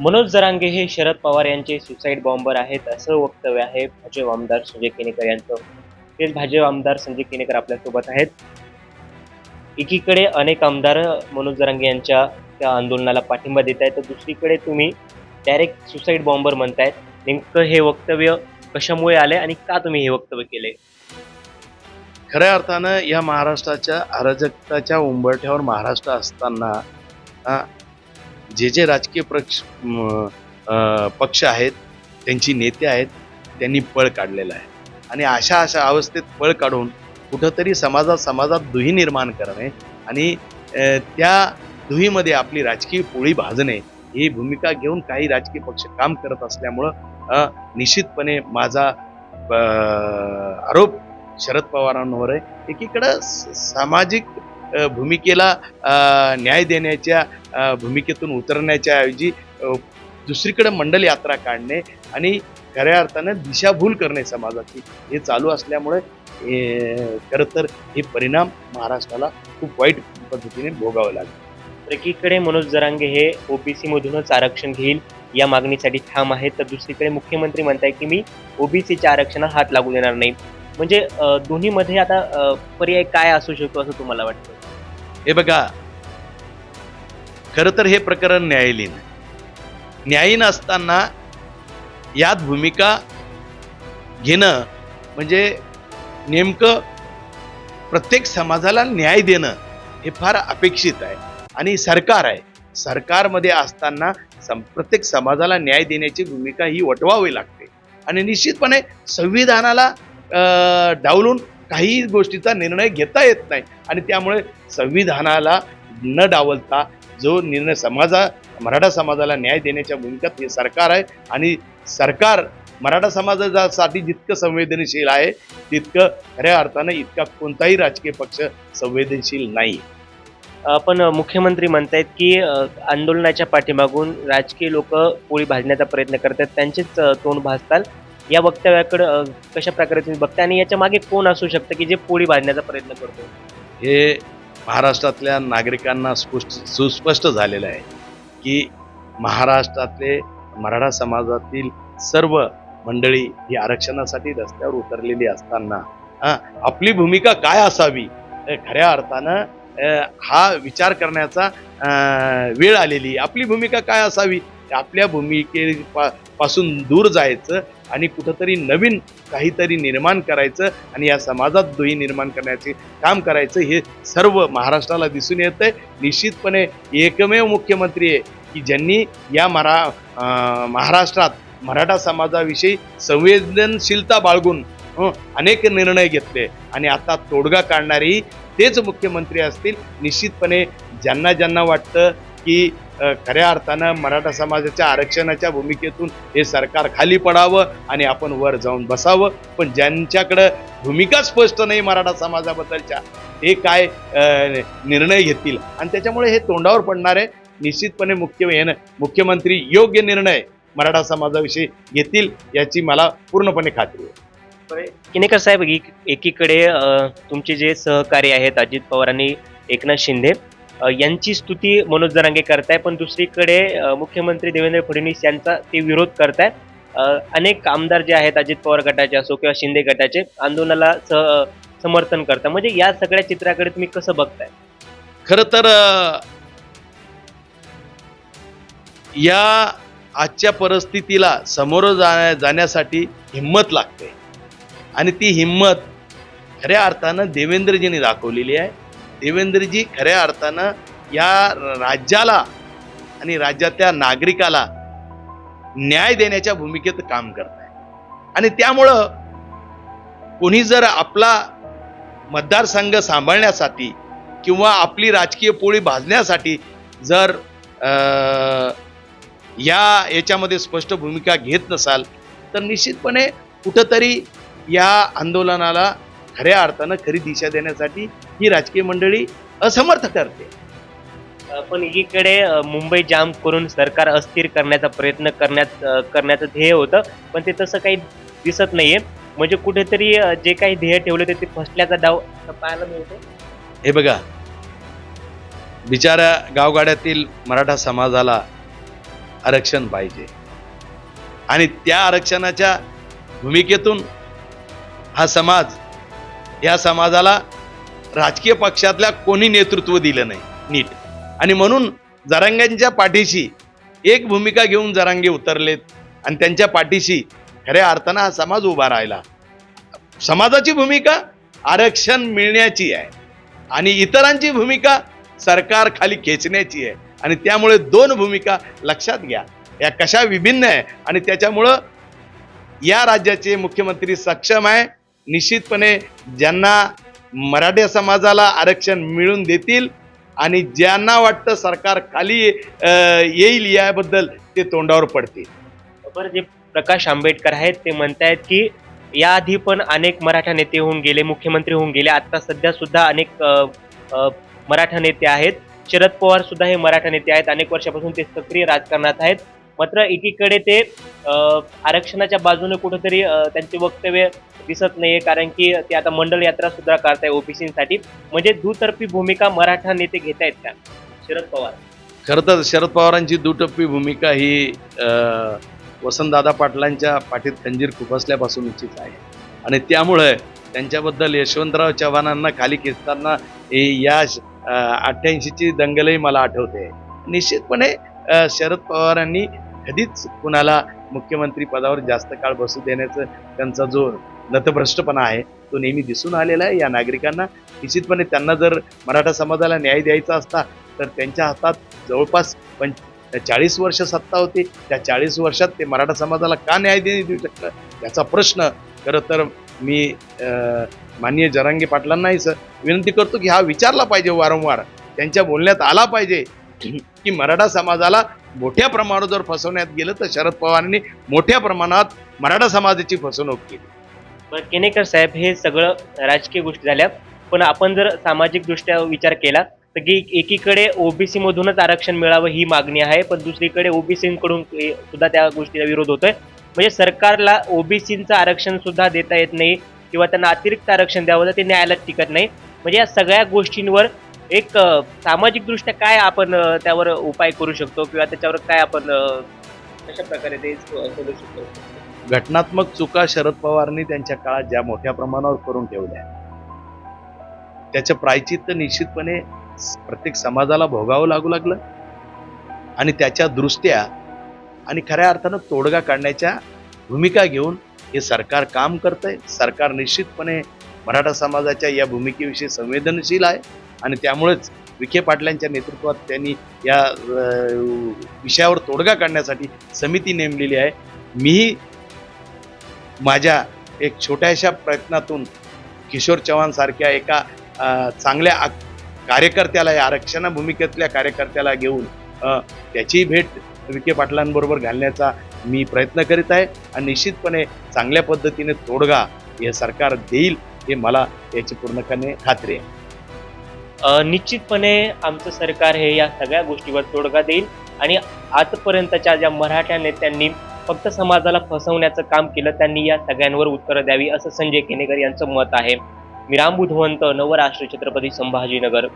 मनोज जरांगे हे शरद पवार यांचे suicide bomber आहेत असं वक्तव्य आहे भाजप आमदार संजय केनेकर यांचं. तेच भाजप आमदार संजय केनेकर आपल्यासोबत आहेत. एकीकडे अनेक आमदार मनोज जरांगे यांच्या त्या आंदोलनाला पाठिंबा देत आहेत तर दुसरीकडे तुम्ही डायरेक्ट सुसाईड बॉम्बर म्हणतायत. नेमकं हे वक्तव्य कशामुळे आले आणि का तुम्ही हे वक्तव्य केले खऱ्या अर्थानं या महाराष्ट्राच्या अराजकताच्या उंबरठ्यावर महाराष्ट्र असताना जे जे राजकीय पक्ष पक्ष आहेत त्यांची नेते आहेत त्यांनी पळ काढलेला आहे. आणि अशा अशा अवस्थेत पळ काढून कुठंतरी समाजात समाजात दुही निर्माण करणे आणि त्या दुहीमध्ये आपली राजकीय पोळी भाजणे ही भूमिका घेऊन काही राजकीय पक्ष काम करत असल्यामुळं निश्चितपणे माझा आरोप शरद पवारांवर आहे. एकीकडं सामाजिक भूमिकेला न्याय देण्याच्या भूमिकेतून उतरण्याच्या ऐवजी दुसरीकडे मंडल यात्रा काढणे आणि खऱ्या अर्थानं दिशाभूल करणे समाजाची हे चालू असल्यामुळे खरं तर हे परिणाम महाराष्ट्राला खूप वाईट पद्धतीने भोगावे लागले. तर एकीकडे मनोज जरांगे हे ओबीसी मधूनच आरक्षण घेईल या मागणीसाठी ठाम आहेत तर दुसरीकडे मुख्यमंत्री म्हणताय की मी ओबीसीच्या आरक्षणाला हात लागू देणार नाही. म्हणजे दोन्हीमध्ये आता पर्याय काय असू शकतो असं तुम्हाला वाटतं? हे बघा खरं तर हे प्रकरण न्यायालयीन न्यायीन असताना यात भूमिका घेणं म्हणजे नेमकं प्रत्येक समाजाला न्याय देणं हे फार अपेक्षित आहे. आणि सरकार आहे. सरकारमध्ये असताना सम प्रत्येक समाजाला न्याय देण्याची भूमिका ही वटवावी लागते. आणि निश्चितपणे संविधानाला डावलून काही गोष्टीचा निर्णय घेता येत नाही. आणि त्यामुळे संविधानाला न डावलता जो निर्णय समाजा मराठा समाजाला न्याय देण्याच्या भूमिकेत हे सरकार आहे आणि सरकार मराठा समाजासाठी जितकं संवेदनशील आहे तितकं खऱ्या अर्थानं इतका कोणताही राजकीय पक्ष संवेदनशील नाही. पण मुख्यमंत्री म्हणतायत की आंदोलनाच्या पाठीमागून राजकीय लोक पोळी भाजण्याचा प्रयत्न करतात त्यांचेच तोंड भाजताल या वक्तव्याकडे कशा प्रकारे तुम्ही बघता? आणि याच्या मागे कोण असू शकतं की जे पोळी बांधण्याचा प्रयत्न करतो? हे महाराष्ट्रातल्या नागरिकांना स्पष्ट सुस्पष्ट झालेलं आहे की महाराष्ट्रातले मराठा समाजातील सर्व मंडळी ही आरक्षणासाठी रस्त्यावर उतरलेली असताना आपली भूमिका काय असावी? खऱ्या अर्थानं हा विचार करण्याचा वेळ आलेली. आपली भूमिका काय असावी? आपल्या भूमिके पा- पासून दूर जायचं आणि कुठंतरी नवीन काहीतरी निर्माण करायचं आणि या समाजात दुही निर्माण करण्याचे काम करायचं हे सर्व महाराष्ट्राला दिसून येतंय. निश्चितपणे एकमेव मुख्यमंत्री आहे की ज्यांनी या मरा महाराष्ट्रात मराठा समाजाविषयी संवेदनशीलता बाळगून अनेक निर्णय घेतले. आणि आता तोडगा काढणारी तेच मुख्यमंत्री असतील. निश्चितपणे ज्यांना ज्यांना वाटतं की खऱ्या अर्थानं मराठा समाजाच्या आरक्षणाच्या भूमिकेतून हे सरकार खाली पडावं आणि आपण वर जाऊन बसावं. पण ज्यांच्याकडं भूमिका स्पष्ट नाही मराठा समाजाबद्दलच्या हे काय निर्णय घेतील? आणि त्याच्यामुळे हे तोंडावर पडणार आहे. निश्चितपणे मुख्य येणं मुख्यमंत्री योग्य निर्णय मराठा समाजाविषयी घेतील याची मला पूर्णपणे खात्री आहे. किनेकर साहेब एकीकडे तुमचे जे सहकारी आहेत अजित पवारांनी एकनाथ शिंदे यांची स्तुती मनोज जरांगे करताय पण दुसरीकडे मुख्यमंत्री देवेंद्र फडणवीस यांचा ते विरोध करतायत. अनेक आमदार जे आहेत अजित पवार गटाचे असो किंवा शिंदे गटाचे आंदोलनाला समर्थन करतात. म्हणजे या सगळ्या चित्राकडे तुम्ही कसं बघताय? खर तर या आजच्या परिस्थितीला समोर जा जाण्यासाठी हिंमत लागते. आणि ती हिंमत खऱ्या अर्थानं देवेंद्रजींनी दाखवलेली आहे. देवेंद्रजी खऱ्या अर्थानं या राज्याला आणि राज्यातल्या नागरिकाला न्याय देण्याच्या भूमिकेत काम करत आहे आणि त्यामुळं कोणी जर आपला मतदारसंघ सांभाळण्यासाठी किंवा आपली राजकीय पोळी भाजण्यासाठी जर या याच्यामध्ये स्पष्ट भूमिका घेत नसाल तर निश्चितपणे कुठंतरी या आंदोलनाला खऱ्या अर्थानं खरी दिशा देण्यासाठी ही राजकीय मंडळी असमर्थ करते पण एकीकडे मुंबई जाम करून सरकार अस्थिर करण्याचा प्रयत्न करण्यात करण्याचं ध्येय होतं पण ते तसं काही दिसत नाहीये. म्हणजे कुठेतरी जे काही ध्येय ठेवले होते ते फसल्याचा डाव पाहायला मिळतो हे बघा. बिचाऱ्या गावगाड्यातील मराठा समाजाला आरक्षण पाहिजे. आणि त्या आरक्षणाच्या भूमिकेतून हा समाज या समाजाला राजकीय पक्षातल्या कोणी नेतृत्व दिलं नाही नीट. आणि म्हणून जरांग्यांच्या पाठीशी एक भूमिका घेऊन जरांगे उतरलेत आणि त्यांच्या पाठीशी खऱ्या अर्थानं हा समाज उभा राहिला. समाजाची भूमिका आरक्षण मिळण्याची आहे आणि इतरांची भूमिका सरकार खाली खेचण्याची आहे आणि त्यामुळे दोन भूमिका लक्षात घ्या. या कशा विभिन्न आहे आणि त्याच्यामुळं या राज्याचे मुख्यमंत्री सक्षम आहे. निश्चितपणे ज्यांना मराठा समाजाला आरक्षण मिळून देतील आणि ज्यांना वाटतं सरकार खाली येईल याबद्दल ते तोंडावर पडतील. बरं जे प्रकाश आंबेडकर आहेत ते म्हणतायत की याआधी पण अनेक मराठा नेते होऊन गेले मुख्यमंत्री होऊन गेले आता सध्या सुद्धा अनेक मराठा नेते आहेत. शरद पवार सुद्धा हे मराठा नेते आहेत. अनेक वर्षापासून ते सक्रिय राजकारणात आहेत. मात्र एकीकडे ते आरक्षणाच्या बाजूने कुठंतरी त्यांचे वक्तव्य दिसत नाहीये कारण की ते आता मंडल यात्रा सुद्धा करताय ओबीसीसाठी. म्हणजे दुतर्फी भूमिका मराठा नेते घेत आहेत का? शरद पवार. खरं तर शरद पवारांची दुटप्पी भूमिका ही वसंतदादा पाटलांच्या पाठीत खंजीर इच्छित आहे. आणि त्यामुळे त्यांच्याबद्दल यशवंतराव चव्हाणांना खाली खेचताना या अठ्ठ्याऐंशीची दंगलही मला आठवते. निश्चितपणे शरद पवारांनी कधीच कुणाला मुख्यमंत्री पदावर जास्त काळ बसू देण्याचं त्यांचा जो नतभ्रष्टपणा आहे तो नेहमी दिसून आलेला आहे. या नागरिकांना निश्चितपणे त्यांना जर मराठा समाजाला न्याय द्यायचा असता तर त्यांच्या हातात जवळपास पण चाळीस वर्ष सत्ता होती. त्या चाळीस वर्षात ते मराठा समाजाला का न्याय देऊ शकतं याचा प्रश्न खरं तर मी माननीय जरांगे पाटलांनाही सर विनंती करतो की हा विचारला पाहिजे वारंवार. त्यांच्या बोलण्यात आला पाहिजे. की मराठा समाजाला मोठ्या प्रमाणावर जर फसवण्यात गेलं तर शरद पवारांनी मोठ्या प्रमाणात मराठा समाजाची फसवणूक केली. केनेकर साहेब हे सगळं राजकीय गोष्टी झाल्या. पण आपण जर सामाजिक दृष्ट्या विचार केला तर की एकीकडे ओबीसी मधूनच आरक्षण मिळावं ही मागणी आहे पण दुसरीकडे ओबीसीकडून सुद्धा त्या गोष्टीला विरोध होतोय. म्हणजे सरकारला ओबीसीचं आरक्षण सुद्धा देता येत नाही किंवा त्यांना अतिरिक्त आरक्षण द्यावं तर ते न्यायालयात टिकत नाही. म्हणजे या सगळ्या गोष्टींवर एक सामाजिकदृष्ट्या सामाजिक दृष्ट्या काय आपण त्यावर उपाय करू शकतो किंवा त्याच्यावर काय आपण कशा प्रकारे ते करू शकतो? घटनात्मक चुका शरद पवारनी त्यांच्या काळात ज्या मोठ्या प्रमाणावर करून ठेवल्या त्याचं प्रायचित्त निश्चितपणे प्रत्येक समाजाला भोगावं लागू लागलं आणि त्याच्या दृष्ट्या आणि खऱ्या अर्थानं तोडगा काढण्याच्या भूमिका घेऊन हे सरकार काम करतंय. सरकार निश्चितपणे मराठा समाजाच्या या भूमिकेविषयी संवेदनशील आहे. आणि त्यामुळेच विखे पाटलांच्या नेतृत्वात त्यांनी या विषयावर तोडगा काढण्यासाठी समिती नेमलेली आहे. मीही माझ्या एक छोट्याशा प्रयत्नातून किशोर चव्हाणसारख्या एका चांगल्या आ- कार्यकर्त्याला या आरक्षण भूमिकेतल्या कार्यकर्त्याला घेऊन त्याची भेट विखे पाटलांबरोबर घालण्याचा मी प्रयत्न करीत आहे आणि निश्चितपणे चांगल्या पद्धतीने तोडगा हे सरकार देईल हे मला याची पूर्णपणे खात्री आहे. निश्चितपणे आमचं सरकार हे या सगळ्या गोष्टीवर तोडगा देईल आणि आजपर्यंतच्या ज्या मराठा नेत्यांनी फक्त समाजाला फसवण्याचं काम केलं त्यांनी या सगळ्यांवर उत्तरं द्यावी असं संजय केनेकर यांचं मत आहे. मी राम बुधवंत नवराष्ट्र छत्रपती संभाजीनगर.